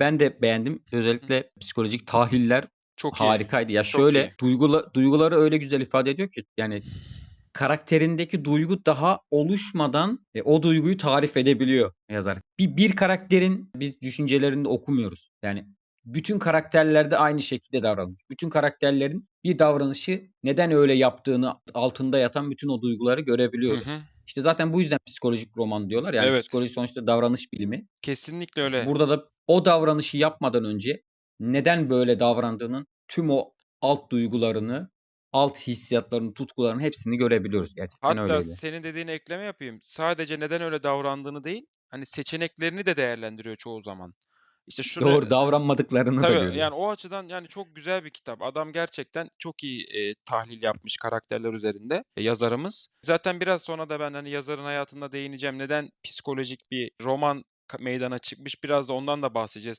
Ben de beğendim. Özellikle psikolojik tahliller Çok iyi. harikaydı. Ya Çok şöyle iyi. duygula, duyguları öyle güzel ifade ediyor ki yani karakterindeki duygu daha oluşmadan e, o duyguyu tarif edebiliyor yazar. Bir, bir karakterin biz düşüncelerini okumuyoruz. Yani bütün karakterlerde aynı şekilde davranmış. Bütün karakterlerin bir davranışı neden öyle yaptığını altında yatan bütün o duyguları Hı görebiliyoruz. hı. İşte zaten bu yüzden psikolojik roman diyorlar. Yani Evet. psikoloji sonuçta davranış bilimi. Kesinlikle öyle. Burada da o davranışı yapmadan önce neden böyle davrandığının tüm o alt duygularını, alt hissiyatlarını, tutkularını hepsini görebiliyoruz. Gerçekten Hatta öyleydi. senin dediğine ekleme yapayım. Sadece neden öyle davrandığını değil, hani seçeneklerini de değerlendiriyor çoğu zaman. İşte şunu Doğru davranmadıklarını da Tabii görüyoruz. yani o açıdan yani çok güzel bir kitap. Adam gerçekten çok iyi e, tahlil yapmış karakterler üzerinde e, yazarımız. Zaten biraz sonra da ben hani yazarın hayatında değineceğim. Neden psikolojik bir roman meydana çıkmış biraz da ondan da bahsedeceğiz.